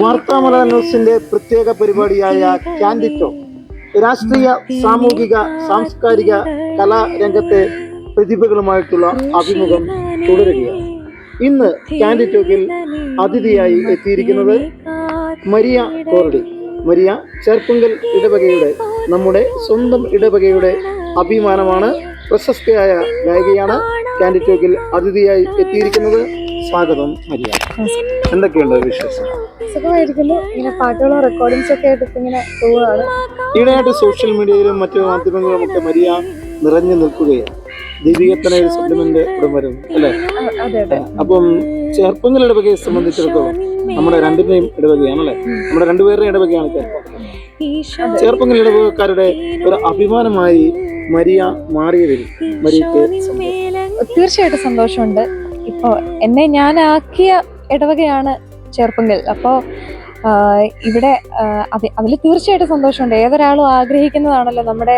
വാർത്താമല ന്യൂസിന്റെ പ്രത്യേക പരിപാടിയായ ക്യാൻഡിറ്റോ രാഷ്ട്രീയ സാമൂഹിക സാംസ്കാരിക കലാരംഗത്തെ പ്രതിഭകളുമായിട്ടുള്ള അഭിമുഖം തുടരുകയാണ്. ഇന്ന് ക്യാൻഡിറ്റോക്കിൽ അതിഥിയായി എത്തിയിരിക്കുന്നത് മരിയ കോറടി. മരിയ ചേർപ്പുങ്കൽ ഇടവകയുടെ നമ്മുടെ സ്വന്തം ഇടവകയുടെ അഭിമാനമാണ് പ്രശസ്തയായ ഗായികയാണ് ക്യാൻഡിറ്റോക്കിൽ അതിഥിയായി എത്തിയിരിക്കുന്നത്. സ്വാഗതം മരിയ. എന്തൊക്കെയുണ്ട് വിശേഷം? സുഖമായിരിക്കുന്നു. ഇങ്ങനെ പാട്ടുകളും റെക്കോർഡിങ്സ് ഒക്കെ ആയിട്ട് ഇങ്ങനെ പോവുകയാണ്. ഈയിടെയായിട്ട് സോഷ്യൽ മീഡിയയിലും മറ്റു മാധ്യമങ്ങളിലും ഒക്കെ മരിയ നിറഞ്ഞു നിൽക്കുകയാണ്. ദീപികത്തന ഒരു സപ്ലിമെന്റ് ഇവിടെ വരുന്നു അല്ലെ? അപ്പം ചെറുപ്പങ്ങൾ ഇടവകയെ സംബന്ധിച്ചിടത്തോളം നമ്മുടെ രണ്ടിന്റെയും ഇടവകയാണ് അല്ലെ? നമ്മുടെ രണ്ടുപേരുടെയും ഇടവകയാണ് ചെറുപ്പം ചെറുപ്പങ്ങൾ ഇടവകക്കാരുടെ ഒരു അഭിമാനമായി മരിയ മാറിയതിൽ മരിയക്ക്. തീർച്ചയായിട്ടും സന്തോഷമുണ്ട്. ഇപ്പൊ എന്നെ ഞാനാക്കിയ ഇടവകയാണ് ചേർപ്പങ്കൽ അപ്പോൾ ഇവിടെ അതെ അതിൽ തീർച്ചയായിട്ടും സന്തോഷമുണ്ട്. ഏതൊരാളും ആഗ്രഹിക്കുന്നതാണല്ലോ നമ്മുടെ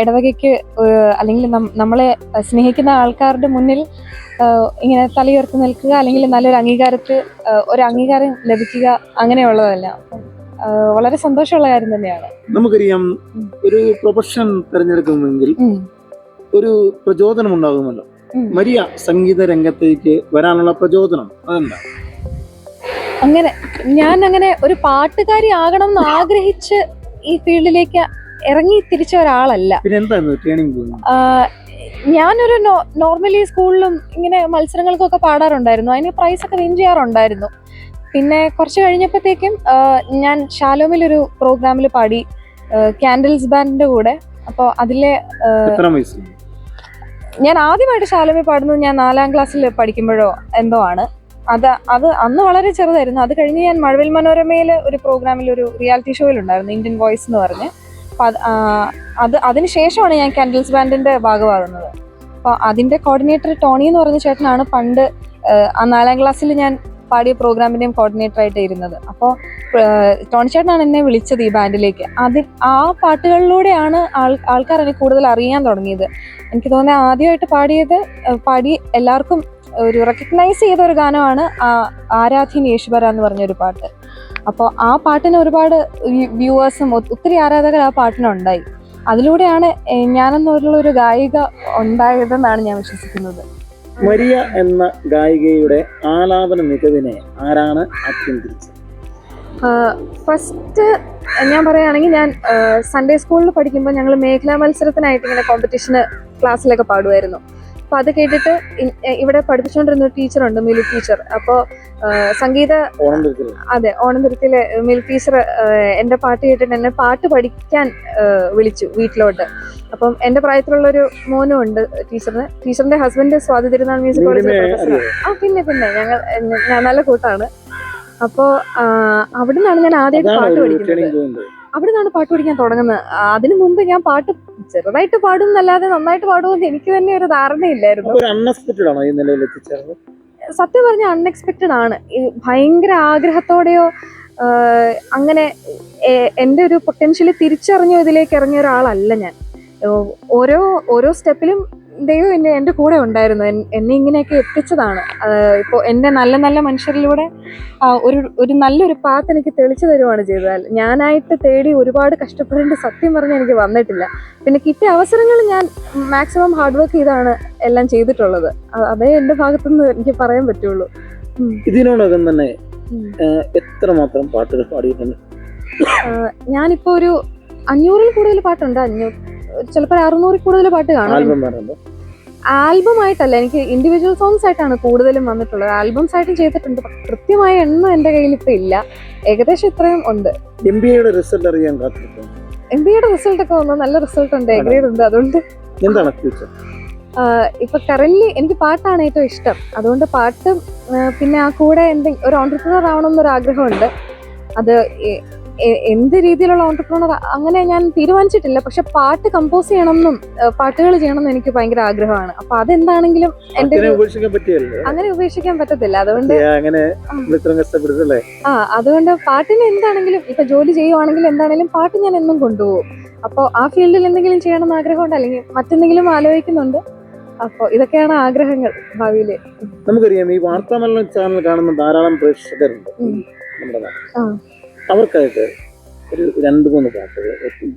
ഇടവകയ്ക്ക് അല്ലെങ്കിൽ നമ്മളെ സ്നേഹിക്കുന്ന ആൾക്കാരുടെ മുന്നിൽ ഇങ്ങനെ തലയുയർത്തി നിൽക്കുക അല്ലെങ്കിൽ നല്ലൊരു അംഗീകാരത്തിൽ ഒരു അംഗീകാരം ലഭിക്കുക അങ്ങനെയുള്ളതല്ല. വളരെ സന്തോഷമുള്ള കാര്യം തന്നെയാണ്. നമുക്കറിയാം ഒരു പ്രൊഫഷൻ തിരഞ്ഞെടുക്കുന്നെങ്കിൽ ഒരു പ്രചോദനം ഉണ്ടാകുമല്ലോ. മരിയ സംഗീത രംഗത്തേക്ക് വരാനുള്ള പ്രചോദനം അതെന്താ? അങ്ങനെ ഞാൻ അങ്ങനെ ഒരു പാട്ടുകാരി ആകണം എന്ന് ആഗ്രഹിച്ച് ഈ ഫീൽഡിലേക്ക് ഇറങ്ങി തിരിച്ച ഒരാളല്ല. ഞാനൊരു നോർമലി സ്കൂളിലും ഇങ്ങനെ മത്സരങ്ങൾക്കൊക്കെ പാടാറുണ്ടായിരുന്നു. അതിന് പ്രൈസ് ഒക്കെ വിൻ ചെയ്യാറുണ്ടായിരുന്നു. പിന്നെ കുറച്ച് കഴിഞ്ഞപ്പോഴത്തേക്കും ഞാൻ ഷാലോമിലൊരു പ്രോഗ്രാമിൽ പാടി ക്യാൻഡിൽസ് ബാൻഡിന്റെ കൂടെ. അപ്പോൾ അതിലെ ഞാൻ ആദ്യമായിട്ട് ശാലമി പാടുന്നത് ഞാൻ നാലാം ക്ലാസ്സിൽ പഠിക്കുമ്പോഴോ എന്തോ ആണ്. അത് അത് അന്ന് വളരെ ചെറുതായിരുന്നു. അത് കഴിഞ്ഞ് ഞാൻ മഴവിൽ മനോരമയിൽ ഒരു പ്രോഗ്രാമിൽ ഒരു റിയാലിറ്റി ഷോയിലുണ്ടായിരുന്നു ഇന്ത്യൻ വോയിസ് എന്ന് പറഞ്ഞ്. അത് അതിന് ശേഷമാണ് ഞാൻ കാൻഡിൽസ് ബാൻഡിന്റെ ഭാഗമാകുന്നത്. അപ്പോൾ അതിന്റെ കോർഡിനേറ്റർ ടോണി എന്ന് പറഞ്ഞ ചേട്ടനാണ് പണ്ട് ആ നാലാം ക്ലാസ്സിൽ ഞാൻ പാടിയ പ്രോഗ്രാമിന്റെയും കോർഡിനേറ്റർ ആയിട്ട് ഇരുന്നത്. അപ്പോൾ ടോണിച്ചേട്ടനാണ് എന്നെ വിളിച്ചത് ഈ ബാൻഡിലേക്ക് അതിൽ ആ പാട്ടുകളിലൂടെയാണ് ആൾ ആൾക്കാർ എന്നെ കൂടുതൽ അറിയാൻ തുടങ്ങിയത്. എനിക്ക് തോന്നുന്നത് ആദ്യമായിട്ട് പാടിയത് പാടി എല്ലാവർക്കും ഒരു റെക്കഗ്നൈസ് ചെയ്ത ഒരു ഗാനമാണ് ആ ആരാധ്യൻ യേശുവര എന്ന് പറഞ്ഞൊരു പാട്ട്. അപ്പോൾ ആ പാട്ടിന് ഒരുപാട് വ്യൂവേഴ്സും ഒത്തിരി ആരാധകർ ആ പാട്ടിനുണ്ടായി. അതിലൂടെയാണ് ഞാനെന്നുള്ളൊരു ഗായിക ഉണ്ടായതെന്നാണ് ഞാൻ വിശ്വസിക്കുന്നത്. മരിയ എന്ന ഗായികയുടെ ആലാപന മികവിനെ ആരാണ് അത്യന്തിരിച്ചത് ഫസ്റ്റ് ഞാൻ പറയുകയാണെങ്കിൽ ഞാൻ സൺഡേ സ്കൂളിൽ പഠിക്കുമ്പോൾ ഞങ്ങൾ മേഖലാ മത്സരത്തിനായിട്ട് ഇങ്ങനെ കോമ്പറ്റീഷന് ക്ലാസ്സിലൊക്കെ പാടുമായിരുന്നു. അപ്പോൾ അത് കേട്ടിട്ട് ഇവിടെ പഠിപ്പിച്ചുകൊണ്ടിരുന്ന ഒരു ടീച്ചറുണ്ട് മിലു ടീച്ചർ. അപ്പോൾ സംഗീത അതെ ഓണന്തുരത്തിലെ മിൽ ടീച്ചർ എന്റെ പാട്ട് കേട്ടിട്ട് എന്നെ പാട്ട് പഠിക്കാൻ വിളിച്ചു വീട്ടിലോട്ട്. അപ്പം എന്റെ പ്രായത്തിലുള്ള ഒരു മോനും ഉണ്ട് ടീച്ചറിന്. ടീച്ചറിന്റെ ഹസ്ബൻഡ് സ്വാതി തിരുനാൾ മ്യൂസിക് കോളേജിലെ പ്രൊഫസർ ആ പിന്നെ പിന്നെ ഞങ്ങൾ ഞാൻ നല്ല കൂട്ടാണ്. അപ്പോ അവിടുന്നാണ് ഞാൻ ആദ്യമായിട്ട് പാട്ട് പഠിക്കുന്നത്. അവിടെ നിന്നാണ് പാട്ട് പഠിക്കാൻ തുടങ്ങുന്നത്. അതിനു മുമ്പ് ഞാൻ പാട്ട് ചെറുതായിട്ട് പാടും എന്നല്ലാതെ നന്നായിട്ട് പാടുമെന്ന് എനിക്ക് തന്നെ ഒരു ധാരണയില്ലായിരുന്നു. സത്യം പറഞ്ഞ അൺഎക്സ്പെക്റ്റഡ് ആണ്. ഭയങ്കര ആഗ്രഹത്തോടെയോ അങ്ങനെ എന്റെ ഒരു പൊട്ടൻഷ്യലി തിരിച്ചറിഞ്ഞോ ഇതിലേക്ക് ഇറങ്ങിയ ഒരാളല്ല ഞാൻ. ഓരോ ഓരോ സ്റ്റെപ്പിലും ദൈവം എന്നെ എന്റെ കൂടെ ഉണ്ടായിരുന്നു. എന്നെ ഇങ്ങനെയൊക്കെ എത്തിച്ചതാണ്. ഇപ്പോൾ എന്റെ നല്ല നല്ല മനുഷ്യരിലൂടെ ഒരു ഒരു നല്ലൊരു പാത്ത് എനിക്ക് തെളിച്ചു തരുവാണ് ചെയ്തത്. ഞാനായിട്ട് തേടി ഒരുപാട് കഷ്ടപ്പെടേണ്ട സത്യം പറഞ്ഞ് എനിക്ക് വന്നിട്ടില്ല. പിന്നെ കിട്ടിയ അവസരങ്ങൾ ഞാൻ മാക്സിമം ഹാർഡ് വർക്ക് ചെയ്താണ് എല്ലാം ചെയ്തിട്ടുള്ളത്. അതേ എന്റെ ഭാഗത്തുനിന്ന് എനിക്ക് പറയാൻ പറ്റുള്ളൂ. ഇതിനോടകം തന്നെ എത്ര മാത്രം എത്രമാത്രം പാട്ടുകൾ പാടിയിട്ടുണ്ട്? ഞാനിപ്പോൾ ഞാനിപ്പോ ഒരു അഞ്ഞൂറിൽ കൂടുതൽ പാട്ടുണ്ട്. അഞ്ഞൂറ് ചിലപ്പോൾ അറുന്നൂറിൽ കൂടുതൽ പാട്ട് കാണാം. ആൽബം ആയിട്ടല്ല എനിക്ക് ഇൻഡിവിജ്വൽ സോങ്സ് ആയിട്ടാണ് കൂടുതലും വന്നിട്ടുള്ളത്. ആൽബംസ് ആയിട്ടും ചെയ്തിട്ടുണ്ട്. കൃത്യമായ എണ്ണം എന്റെ കയ്യിൽ ഇപ്പൊ ഇല്ല. ഏകദേശം ഇത്രയും ഉണ്ട്. എം ബി എയുടെ റിസൾട്ട് അറിയാൻ എം ബി എയുടെ റിസൾട്ട് ഒക്കെ വന്നു നല്ല റിസൾട്ട് ഉണ്ട് എ ഗ്രേഡ് ഉണ്ട്. അതുകൊണ്ട് എന്താണ് ഫ്യൂച്ചർ ഇപ്പൊ കറന്റ് എനിക്ക് പാട്ടാണ് ഏറ്റവും ഇഷ്ടം. അതുകൊണ്ട് പാട്ട് പിന്നെ ആ കൂടെ എന്തെങ്കിലും ഒരു ഓൺട്രപ്രണർ ആവണം എന്നൊരു ആഗ്രഹമുണ്ട് അത് എന്ത് രീതിയിലുള്ള ഓണ്ടർപ്രണർ അങ്ങനെ ഞാൻ തീരുമാനിച്ചിട്ടില്ല. പക്ഷെ പാട്ട് കമ്പോസ് ചെയ്യണമെന്നും പാട്ടുകൾ ചെയ്യണമെന്നും എനിക്ക് ഭയങ്കര ആഗ്രഹമാണ്. അപ്പൊ അതെന്താണെങ്കിലും എന്റെ അങ്ങനെ ഉപേക്ഷിക്കാൻ പറ്റത്തില്ല. അതുകൊണ്ട് ആ. അതുകൊണ്ട് പാട്ടിന് എന്താണെങ്കിലും ഇപ്പൊ ജോലി ചെയ്യുവാണെങ്കിൽ എന്താണെങ്കിലും പാട്ട് ഞാൻ എന്നും കൊണ്ടുപോകും. അപ്പോൾ ആ ഫീൽഡിൽ എന്തെങ്കിലും ചെയ്യണം എന്ന് ആഗ്രഹമുണ്ട് അല്ലെങ്കിൽ മറ്റെന്തെങ്കിലും ആലോചിക്കുന്നുണ്ട് അപ്പോൾ ഇതൊക്കെയാണ് ആഗ്രഹങ്ങൾ ഭാവിയിൽ നമുക്കറിയാം ഈ വാർത്താമല്ല ചാനൽ കാണുന്ന ധാരാളം പ്രേക്ഷകരുണ്ട്. നമ്മുടെ. അവർക്കായിട്ട് ഒരു രണ്ട് മൂന്ന് പാട്ടുകൾ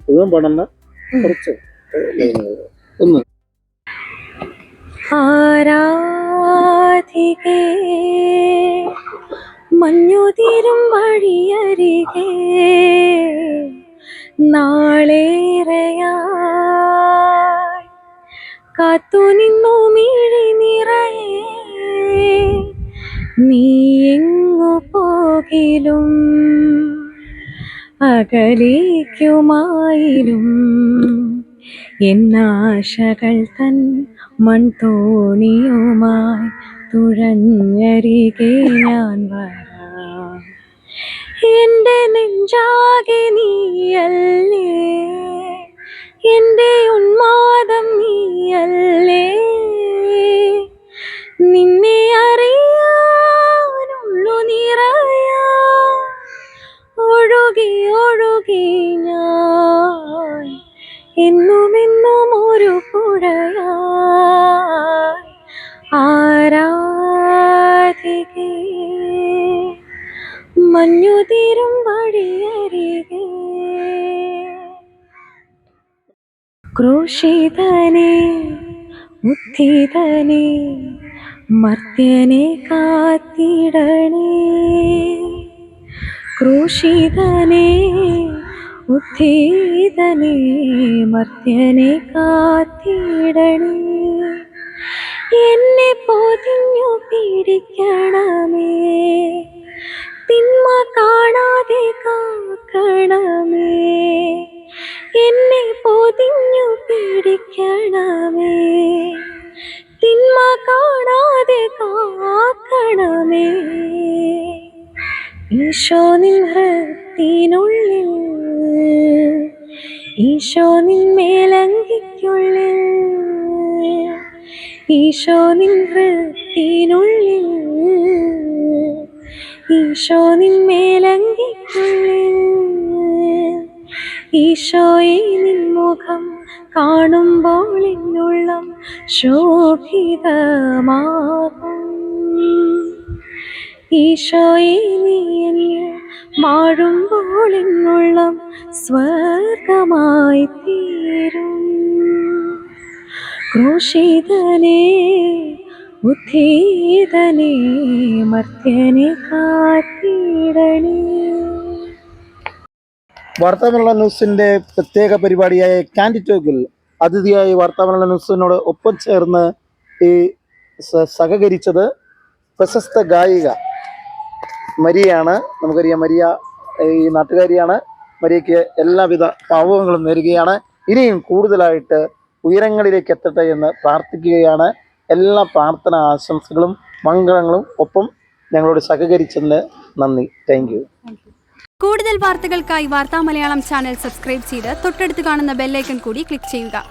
മുഴുവൻ പാടണ്ട കുറച്ച് ഒന്ന്. ആരാധികേ മഞ്ഞുതിരും വഴിയരികെ നാളേറെയായി കാത്തു നിന്നു മിഴി നിറയെ. നീ എങ്ങു പോകിലും അകലേക്കുമായിലും എന്നാശകൾ തൻ മൺതോണിയുമായി തുഴഞ്ഞരികെ ഞാൻ വരാം. എന്റെ നെഞ്ചാകെ എന്നുമെന്നും ഒരു പുഴയായി ആരാധികേ മഞ്ഞുതീരും വഴിയരികെ. ക്രൂശിതനെ മുത്തിതനെ മർത്യനെ കാത്തിടണേ. ക്രൂശിതനെ ഉദ്ധിതനെ മർത്യനെ കാത്തിടണേ. എന്നെ പൊതിഞ്ഞു പിടിക്കണമേ. തിന്മ കാണാതെ കാക്കണമേ. എന്നെ പൊതിഞ്ഞു പിടിക്കണമേ. ഈശോ നിൻ മേലങ്കിക്കുള്ളിൽ ഈശോ നിൻ ഹൃത്തിനുള്ളിൽ ഈശോ നിൻ മേലങ്കിക്കുള്ളിൽ ഈശോയെ നിൻ മുഖം കാണുമ്പോൾ എന്നുള്ളം ശോഭിതമാകും. ഈശോയെ നീ വാഴുമ്പോൾ എന്നുള്ളം സ്വർഗമായി തീരും. ക്രൂശിതനെ ഉദ്ധീതനെ മർത്യനെ കാത്തിടണേ. വാർത്താമല ന്യൂസിന്റെ പ്രത്യേക പരിപാടിയായ കാൻഡിറ്റോക്കിൽ അതിഥിയായി വാർത്താമല ന്യൂസിനോട് ഒപ്പം ചേർന്ന് ഈ സഹകരിച്ചത് പ്രശസ്ത ഗായിക മരിയാണ് നമുക്കറിയാം മരിയ ഈ നാട്ടുകാരിയാണ്. മരിയയ്ക്ക് എല്ലാവിധ ഭാവങ്ങളും നേരുകയാണ്. ഇനിയും കൂടുതലായിട്ട് ഉയരങ്ങളിലേക്ക് എത്തട്ടെ എന്ന് പ്രാർത്ഥിക്കുകയാണ്. എല്ലാ പ്രാർത്ഥന ആശംസകളും മംഗളങ്ങളും ഒപ്പം ഞങ്ങളോട് സഹകരിച്ചതിന് നന്ദി. താങ്ക് യു കൂടുതൽ വാർത്തകൾക്കായി വാർത്താ മലയാളം ചാനൽ സബ്സ്ക്രൈബ് ചെയ്ത് തൊട്ടടുത്ത് കാണുന്ന ബെല്ലൈക്കൺ കൂടി ക്ലിക്ക് ചെയ്യുക.